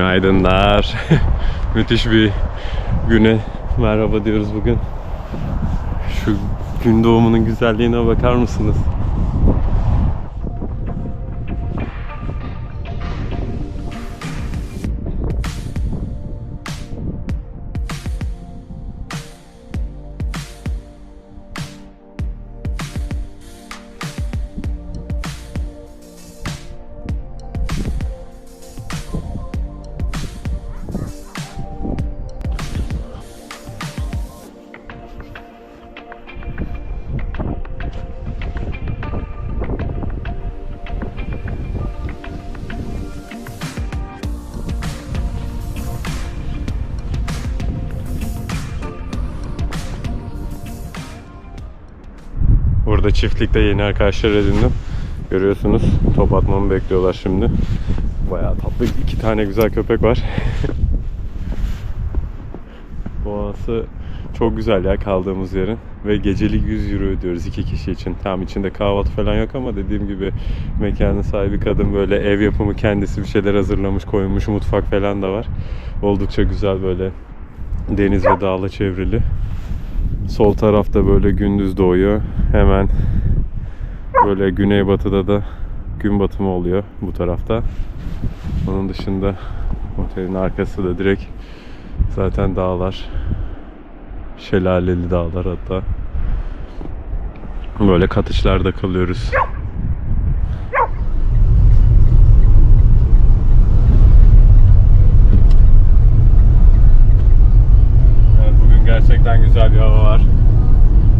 Günaydınlar. Müthiş bir güne merhaba diyoruz bugün. Şu gün doğumunun güzelliğine bakar mısınız? Burada çiftlikte yeni arkadaşlar edindim. Görüyorsunuz top atmamı bekliyorlar şimdi. Bayağı tatlı iki tane güzel köpek var. Boğası çok güzel ya kaldığımız yerin. Ve gecelik 100 euro ödüyoruz iki kişi için. Tam içinde kahvaltı falan yok ama dediğim gibi mekanın sahibi kadın böyle ev yapımı kendisi bir şeyler hazırlamış koymuş. Mutfak falan da var. Oldukça güzel böyle deniz ve dağla çevrili. Sol tarafta böyle gündüz doğuyor. Hemen böyle güneybatıda da gün batımı oluyor bu tarafta. Onun dışında otelin arkası da direkt zaten dağlar. Şelaleli dağlar hatta. Böyle katışlarda kalıyoruz. Evet, bugün gerçekten güzel bir hava var.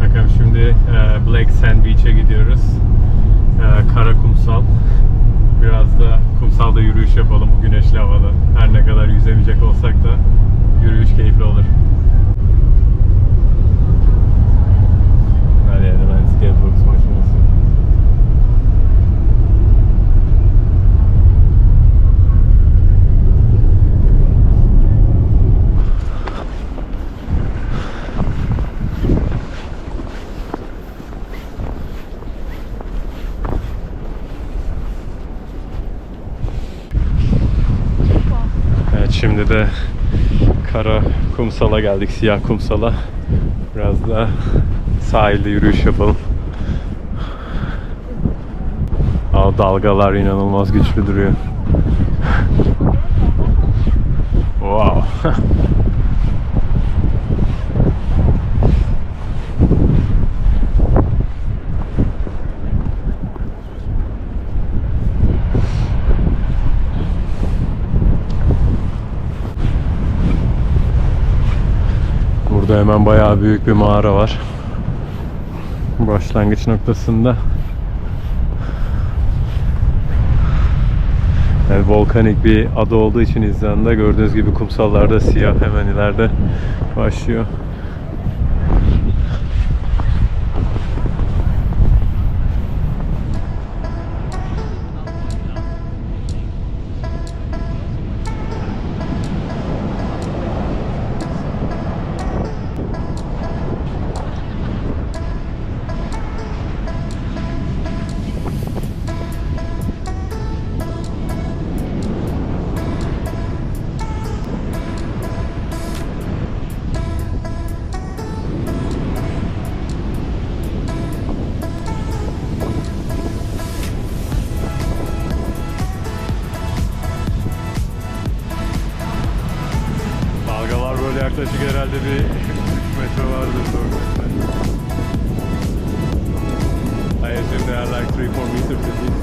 Bakın şimdi Sand Beach'e gidiyoruz. E, kara kumsal. Biraz da kumsalda yürüyüş yapalım bu güneşli havada. Her ne kadar yüzemeyecek olsak da yürüyüş keyifli olur. Her yerde landscape books maşinesi. Evet şimdi de kara kumsala geldik, siyah kumsala. Biraz da sahilde yürüyüş yapalım. Aa, dalgalar inanılmaz güçlü duruyor. Wow. Burada hemen bayağı büyük bir mağara var. Başlangıç noktasında. Yani volkanik bir ada olduğu için İzlanda gördüğünüz gibi kumsallarda siyah hemen ileride başlıyor. Yaklaşık herhalde bir 3 metre vardır zorlukta. I assume they are like 3-4 meters at least.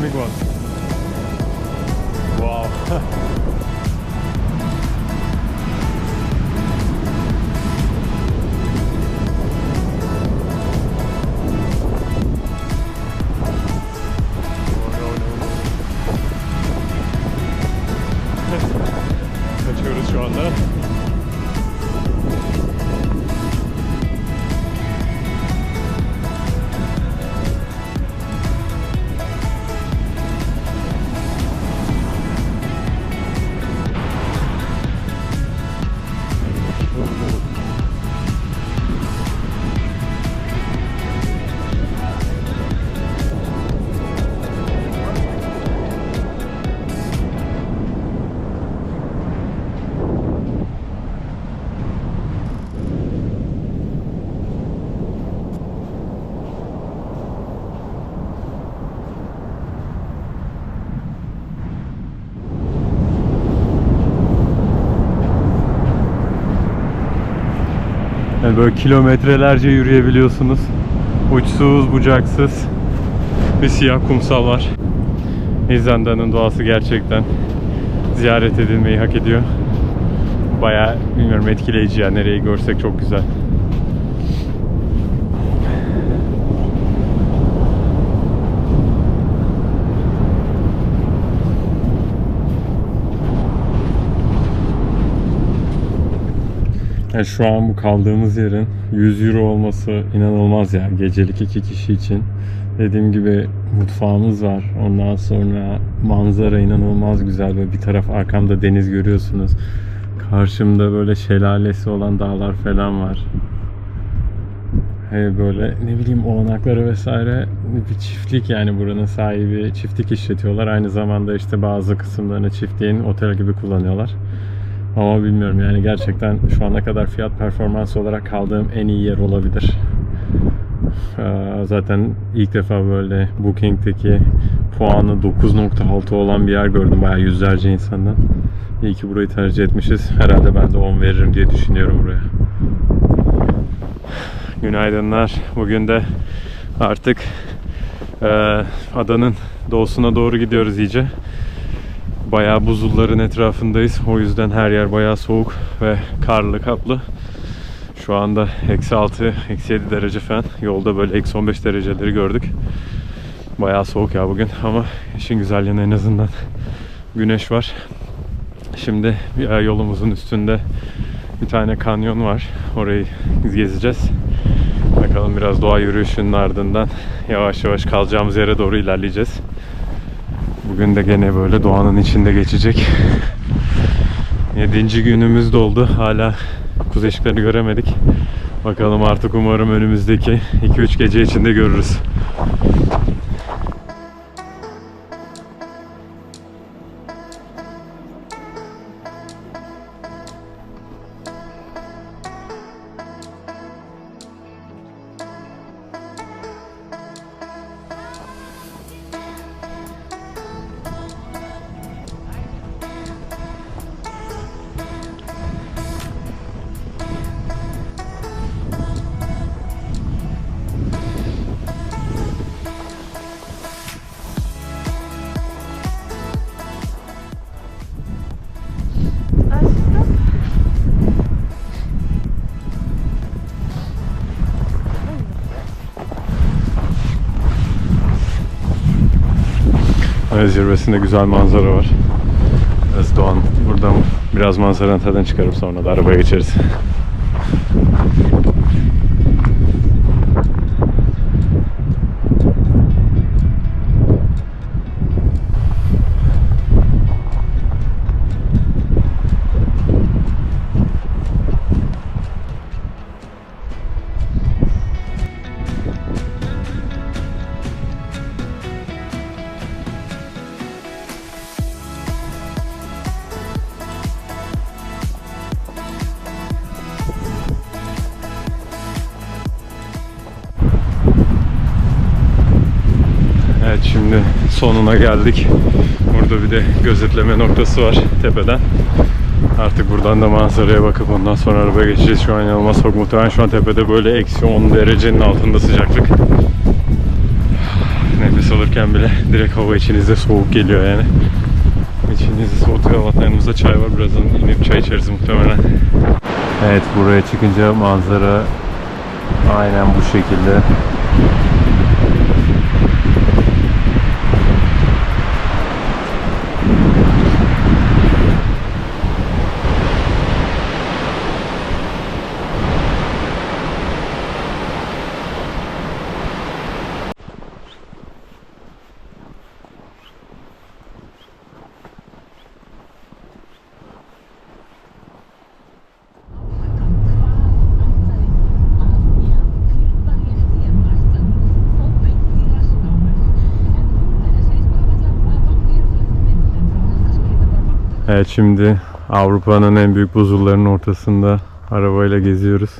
a big one. Wow. şu anda. Yani böyle kilometrelerce yürüyebiliyorsunuz. Uçsuz bucaksız bir siyah kumsal var. İzlanda'nın doğası gerçekten ziyaret edilmeyi hak ediyor. Baya bilmiyorum etkileyici ya nereyi görsek çok güzel. Yani şu an bu kaldığımız yerin 100 euro olması inanılmaz ya gecelik iki kişi için. Dediğim gibi mutfağımız var. Ondan sonra manzara inanılmaz güzel. Böyle bir taraf arkamda deniz görüyorsunuz. Karşımda böyle şelalesi olan dağlar falan var. Hey böyle ne bileyim olanakları vesaire bir çiftlik yani buranın sahibi çiftlik işletiyorlar. Aynı zamanda işte bazı kısımlarını çiftliğin otel gibi kullanıyorlar. Ama bilmiyorum yani gerçekten şu ana kadar fiyat performans olarak kaldığım en iyi yer olabilir. Ee, Zaten ilk defa böyle Booking'deki puanı 9.6 olan bir yer gördüm bayağı yüzlerce insandan. İyi ki burayı tercih etmişiz. Herhalde ben de 10 veririm diye düşünüyorum buraya. Günaydınlar. Bugün de artık e, adanın doğusuna doğru gidiyoruz iyice. Bayağı buzulların etrafındayız. O yüzden her yer bayağı soğuk ve karlı kaplı. Şu anda eksi 6, eksi 7 derece falan. Yolda böyle eksi 15 dereceleri gördük. Bayağı soğuk ya bugün ama işin güzel yanı en azından güneş var. Şimdi yolumuzun üstünde bir tane kanyon var. Orayı gezeceğiz. Bakalım biraz doğa yürüyüşünün ardından yavaş yavaş kalacağımız yere doğru ilerleyeceğiz. Bugün de gene böyle doğanın içinde geçecek. Yedinci günümüz doldu. Hala kuzey ışıklarını göremedik. Bakalım artık umarım önümüzdeki 2-3 gece içinde görürüz. Evet, zirvesinde güzel manzara var. Biraz doğan buradan biraz manzaranın tadını çıkarıp sonra da arabaya geçeriz. Sonuna geldik. Burada bir de gözetleme noktası var tepeden. Artık buradan da manzaraya bakıp ondan sonra arabaya geçeceğiz. Şu an inanılmaz soğuk. Muhtemelen şu an tepede böyle eksi 10 derecenin altında sıcaklık. Nefes alırken bile direkt hava içinizde soğuk geliyor yani. İçinizi soğutuyor. Allah'tan yanımızda çay var. Birazdan inip çay içeriz muhtemelen. Evet buraya çıkınca manzara aynen bu şekilde. Evet şimdi Avrupa'nın en büyük buzullarının ortasında arabayla geziyoruz.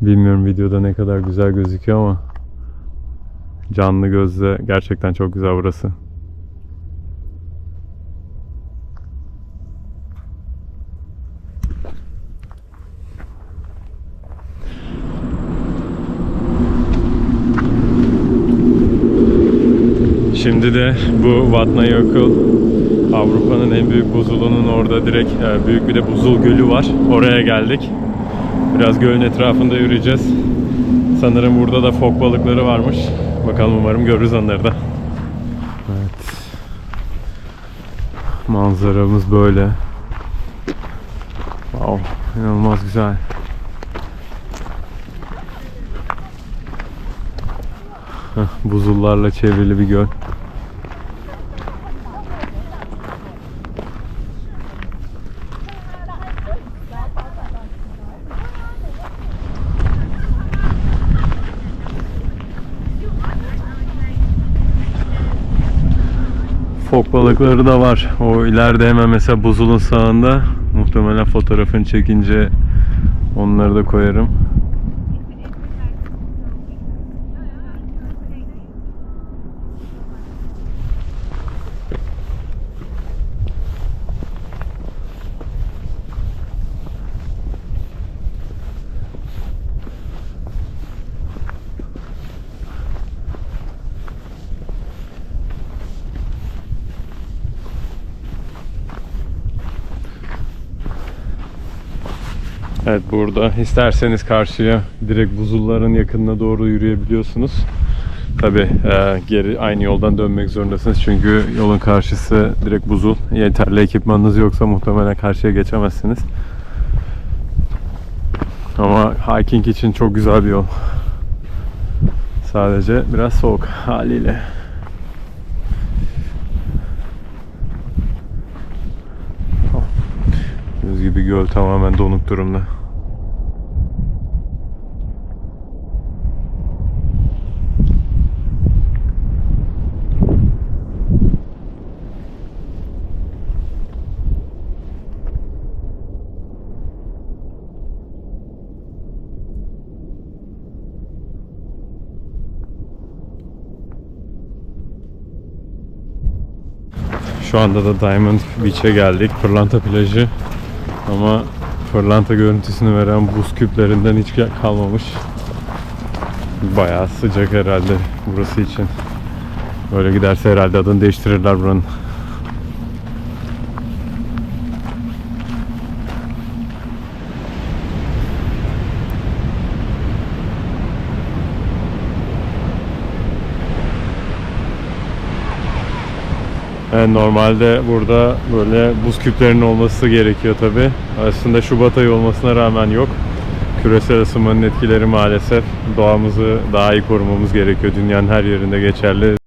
Bilmiyorum videoda ne kadar güzel gözüküyor ama canlı gözle gerçekten çok güzel burası. Şimdi de bu Vatnajökull Avrupa'nın en büyük buzulunun orada direkt e, büyük bir de buzul gölü var. Oraya geldik. Biraz gölün etrafında yürüyeceğiz. Sanırım burada da fok balıkları varmış. Bakalım umarım görürüz onları da. Evet. Manzaramız böyle. Wow, inanılmaz güzel. Heh, buzullarla çevrili bir göl. Fok balıkları da var. O ileride hemen mesela buzulun sağında. Muhtemelen fotoğrafını çekince onları da koyarım. Evet burada isterseniz karşıya direkt buzulların yakınına doğru yürüyebiliyorsunuz. Tabi geri aynı yoldan dönmek zorundasınız çünkü yolun karşısı direkt buzul. Yeterli ekipmanınız yoksa muhtemelen karşıya geçemezsiniz. Ama hiking için çok güzel bir yol. Sadece biraz soğuk haliyle. Gördüğünüz gibi göl tamamen donuk durumda. Şu anda da Diamond Beach'e geldik. Pırlanta plajı. Ama pırlanta görüntüsünü veren buz küplerinden hiç kalmamış. Bayağı sıcak herhalde burası için. Böyle giderse herhalde adını değiştirirler buranın. Yani normalde burada böyle buz küplerinin olması gerekiyor tabi. Aslında Şubat ayı olmasına rağmen yok. Küresel ısınmanın etkileri maalesef doğamızı daha iyi korumamız gerekiyor. Dünyanın her yerinde geçerli.